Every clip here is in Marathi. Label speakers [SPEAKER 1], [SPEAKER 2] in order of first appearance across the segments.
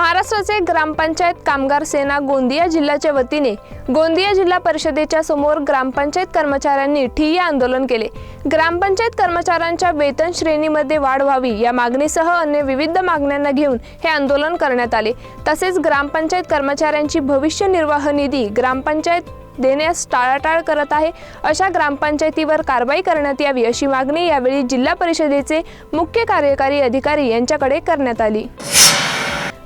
[SPEAKER 1] महाराष्ट्राचे ग्रामपंचायत कामगार सेना गोंदिया जिल्ह्याच्या वतीने गोंदिया जिल्हा परिषदेच्या समोर ग्रामपंचायत कर्मचाऱ्यांनी ठिय्या आंदोलन केले. ग्रामपंचायत कर्मचाऱ्यांच्या वेतन श्रेणीमध्ये वाढ व्हावी या मागणीसह अन्य विविध मागण्यांना घेऊन हे आंदोलन करण्यात आले. तसेच ग्रामपंचायत कर्मचाऱ्यांची भविष्य निर्वाह निधी ग्रामपंचायत देण्यास टाळाटाळ करत आहे. अशा ग्रामपंचायतीवर कारवाई करण्यात यावी अशी मागणी यावेळी जिल्हा परिषदेचे मुख्य कार्यकारी अधिकारी यांच्याकडे करण्यात आली.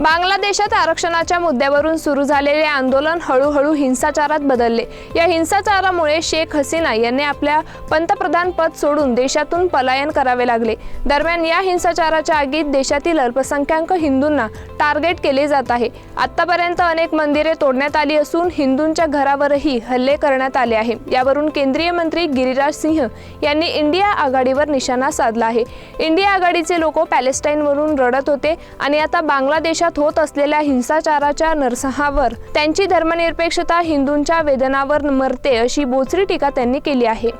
[SPEAKER 1] बांगलादेशात आरक्षणाच्या मुद्द्यावरून सुरू झालेले आंदोलन हळूहळू हिंसाचारात बदलले. या हिंसाचारामुळे शेख हसीना यांनी आपल्या पंतप्रधान पद सोडून देशातून पलायन करावे लागले. दरम्यान या हिंसाचाराच्या आगीत देशातील अल्पसंख्याक हिंदूंना टार्गेट केले जात आहे. आतापर्यंत अनेक मंदिरे तोडण्यात आली असून हिंदूंच्या घरावरही हल्ले करण्यात आले आहे. यावरून केंद्रीय मंत्री गिरिराज सिंह यांनी इंडिया आघाडीवर निशाणा साधला आहे. इंडिया आघाडीचे लोक पॅलेस्टाईनवरून रडत होते आणि आता बांगलादेशात होत असलेल्या हिंसाचाराच्या नरसंहावर त्यांची धर्मनिरपेक्षता हिंदूंच्या वेदनावर मरते अशी बोचरी टीका त्यांनी केली आहे.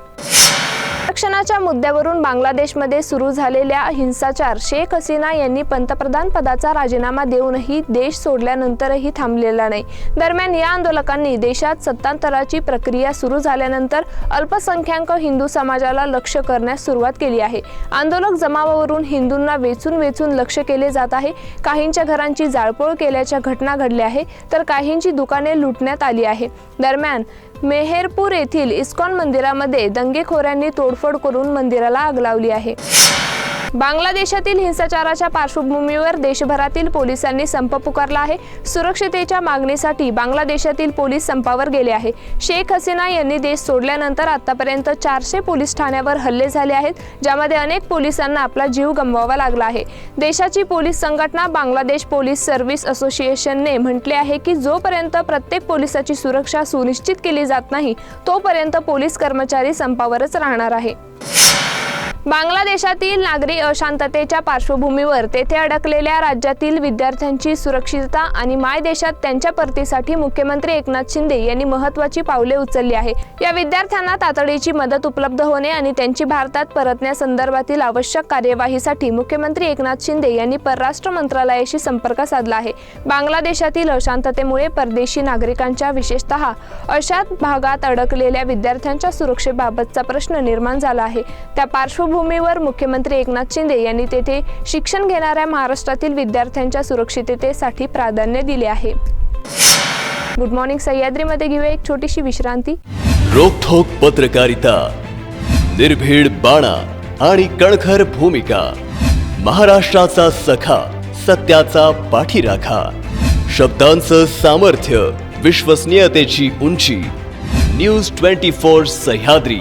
[SPEAKER 1] आरक्षणाच्या मुद्द्यावरून बांगलादेशमध्ये सुरू झालेल्या हिंसाचार शेख हसीना यांनी पंतप्रधान पदाचा राजीनामा देऊनही देश सोडल्यानंतरही थांबलेला नाही. दरम्यान या आंदोलकांनी देशात सत्तांतराची प्रक्रिया सुरू झाल्यानंतर अल्पसंख्याक हिंदू समाजाला लक्ष करण्यास सुरुवात केली आहे. आंदोलक जमावावरून हिंदूंना वेचून वेचून लक्ष केले जात आहे. काहींच्या घरांची जाळपोळ केल्याच्या घटना घडल्या आहे तर काहींची दुकाने लुटण्यात आली आहे. दरम्यान मेहेरपूर येथील इस्कॉन मंदिरामध्ये दंगेखोरांनी तोडफोड करून मंदिराला आग लावली आहे. बांगलादेशातील हिंसाचाराच्या पार्श्वभूमीवर देशभरातील पोलिसांनी संप पुकारला आहे. सुरक्षतेच्या मागणीसाठी बांगलादेशातील पोलीस संपावर गेले आहे. शेख हसीना यांनी देश सोडल्यानंतर आतापर्यंत चारशे पोलीस ठाण्यावर हल्ले झाले आहेत ज्यामध्ये अनेक पोलिसांना आपला जीव गमवावा लागला आहे. देशाची पोलीस संघटना बांगलादेश पोलीस सर्व्हिस असोसिएशनने म्हटले आहे की जोपर्यंत प्रत्येक पोलिसाची सुरक्षा सुनिश्चित केली जात नाही तोपर्यंत पोलीस कर्मचारी संपावरच राहणार आहे. बांगलादेशातील नागरी अशांततेच्या पार्श्वभूमीवर तेथे अडकलेल्या राज्यातील विद्यार्थ्यांची सुरक्षितता आणि मायदेशात त्यांच्या परतीसाठी मुख्यमंत्री एकनाथ शिंदे यांनी महत्वाची पावले उचलली आहे. या विद्यार्थ्यांना तातडीची मदत उपलब्ध होणे आणि त्यांची भारतात परतण्यासंदर्भातील आवश्यक कार्यवाहीसाठी मुख्यमंत्री एकनाथ शिंदे यांनी परराष्ट्र मंत्रालयाशी संपर्क साधला आहे. बांगलादेशातील अशांततेमुळे परदेशी नागरिकांच्या विशेषतः अशात भागात अडकलेल्या विद्यार्थ्यांच्या सुरक्षेबाबतचा प्रश्न निर्माण झाला आहे. त्या पार्श्वभूमी पार्श्वभूमीवर मुख्यमंत्री एकनाथ शिंदे यांनी तेथे शिक्षण घेणाऱ्या महाराष्ट्रातील विद्यार्थ्यांच्या सुरक्षिततेसाठी प्राधान्य दिले आहे. गुड मॉर्निंग सह्याद्रीमध्ये घेऊया एक छोटीशी विश्रांती.
[SPEAKER 2] रोखोक पत्रकारिता निर्भीड बाणा आणि कणखर भूमिका महाराष्ट्राचा सखा सत्याचा पाठीराखा शब्दांचं सामर्थ्य विश्वसनीयतेची उंची न्यूज ट्वेंटी फोर सह्याद्री.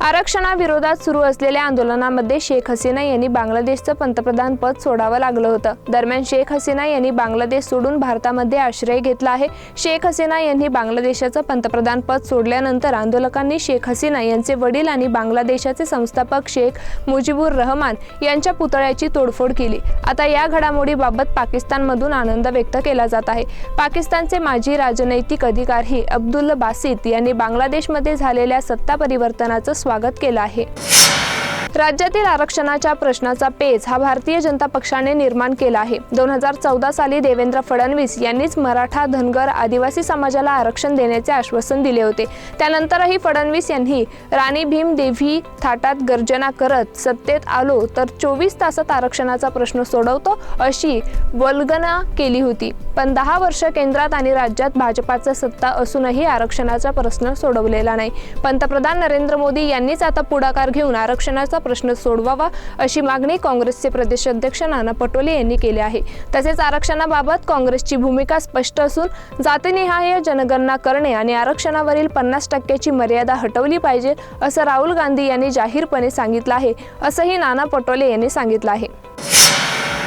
[SPEAKER 1] आरक्षणाविरोधात सुरू असलेल्या आंदोलनामध्ये शेख हसीना यांनी बांगलादेशचं पंतप्रधान पद सोडावं लागलं होतं. दरम्यान शेख हसीना यांनी बांगलादेश सोडून भारतामध्ये आश्रय घेतला आहे. शेख हसीना यांनी बांगलादेशाचं पंतप्रधान पद सोडल्यानंतर आंदोलकांनी शेख हसीना यांचे वडील आणि बांगलादेशाचे संस्थापक शेख मुजीबुर रहमान यांच्या पुतळ्याची तोडफोड केली. आता या घडामोडीबाबत पाकिस्तानमधून आनंद व्यक्त केला जात आहे. पाकिस्तानचे माजी राजनैतिक अधिकारी अब्दुल बासित यांनी बांगलादेशमध्ये झालेल्या सत्ता परिवर्तनाचं स्वागत केलं आहे. राज्यातील आरक्षणाच्या प्रश्नाचा पेच हा भारतीय जनता पक्षाने निर्माण केला आहे. दोन हजार चौदा साली देवेंद्र फडणवीस यांनीच मराठा धनगर आदिवासी समाजाला आरक्षण देण्याचे आश्वासन दिले होते. त्यानंतरही फडणवीस यांनी राणी भीम देवी थाटात गर्जना करत सत्तेत आलो तर चोवीस तासात आरक्षणाचा प्रश्न सोडवतो अशी वल्गना केली होती. पण दहा वर्ष केंद्रात आणि राज्यात भाजपाचा सत्ता असूनही आरक्षणाचा प्रश्न सोडवलेला नाही. पंतप्रधान नरेंद्र मोदी यांनीच आता पुढाकार घेऊन आरक्षणाचा प्रश्न सोडवावा अशी मागणी काँग्रेसचे प्रदेशाध्यक्ष नाना पटोले यांनी केली आहे. तसेच आरक्षणाबाबत काँग्रेसची भूमिका स्पष्ट असून जातीनिहाय जनगणना करणे आणि आरक्षणावरील पन्नास टक्क्याची मर्यादा हटवली पाहिजे असं राहुल गांधी यांनी जाहीरपणे सांगितलं आहे असंही नाना पटोले यांनी सांगितलं आहे.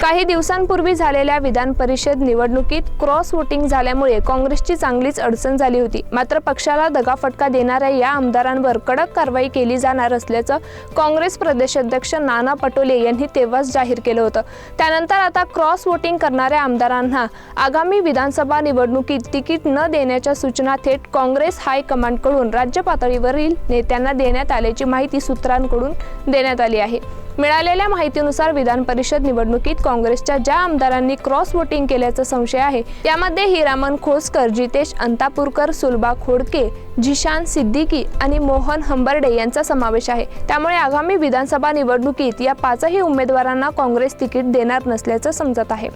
[SPEAKER 1] काही दिवसांपूर्वी झालेल्या विधान परिषद निवडणुकीत क्रॉस वोटिंग झाल्यामुळे काँग्रेसची चांगलीच अडचण झाली होती. मात्र पक्षाला दगाफटका देणाऱ्या या आमदारांवर कडक कारवाई केली जाणार असल्याचं काँग्रेस प्रदेशाध्यक्ष नाना पटोले यांनी तेव्हाच जाहीर केलं होतं. त्यानंतर आता क्रॉस वोटिंग करणाऱ्या आमदारांना आगामी विधानसभा निवडणुकीत तिकीट न देण्याच्या सूचना थेट काँग्रेस हायकमांडकडून राज्य पातळीवरील नेत्यांना देण्यात आल्याची माहिती सूत्रांकडून देण्यात आली आहे. मिळालेल्या माहितीनुसार विधान परिषद निवडणुकीत काँग्रेसच्या ज्या आमदारांनी क्रॉस वोटिंग केल्याचा संशय आहे त्यामध्ये हिरामन खोसकर जितेश अंतापूरकर सुलभा खोडके जिशान सिद्दीकी आणि मोहन हंबर्डे यांचा समावेश आहे. त्यामुळे आगामी विधानसभा निवडणुकीत या पाचही उमेदवारांना काँग्रेस तिकीट देणार नसल्याचं समजत आहे.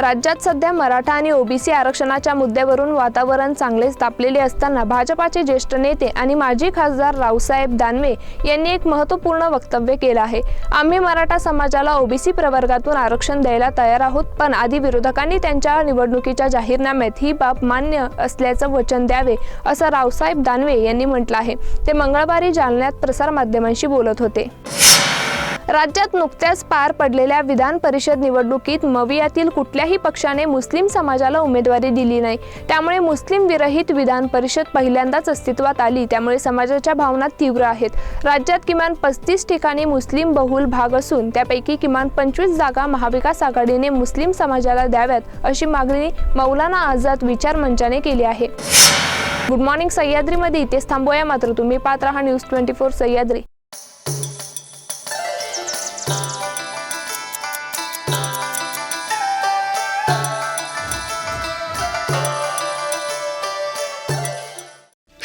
[SPEAKER 1] राज्यात सध्या मराठा आणि ओबीसी आरक्षणाच्या मुद्द्यावरून वातावरण चांगलेच तापलेले असताना भाजपाचे ज्येष्ठ नेते आणि माजी खासदार रावसाहेब दानवे यांनी एक महत्त्वपूर्ण वक्तव्य केलं आहे. आम्ही मराठा समाजाला ओबीसी प्रवर्गातून आरक्षण द्यायला तयार आहोत पण आधी विरोधकांनी त्यांच्या निवडणुकीच्या जाहीरनाम्यात ही बाब मान्य असल्याचं वचन द्यावे असं रावसाहेब दानवे यांनी म्हटलं आहे. ते मंगळवारी जालन्यात प्रसारमाध्यमांशी बोलत होते. राज्यात नुकत्याच पार पडलेल्या विधान परिषद निवडणुकीत मवियातील कुठल्याही पक्षाने मुस्लिम समाजाला उमेदवारी दिली नाही. त्यामुळे मुस्लिम विरहित विधान परिषद पहिल्यांदाच अस्तित्वात आली. त्यामुळे समाजाच्या भावना तीव्र आहेत. राज्यात किमान पस्तीस ठिकाणी मुस्लिम बहुल भाग असून त्यापैकी किमान पंचवीस जागा महाविकास आघाडीने मुस्लिम समाजाला द्याव्यात अशी मागणी मौलाना आझाद विचार मंचाने केली आहे. गुड मॉर्निंग सह्याद्रीमध्ये इथेच थांबूया. मात्र तुम्ही पात्र हा न्यूज ट्वेंटी फोर सह्याद्री.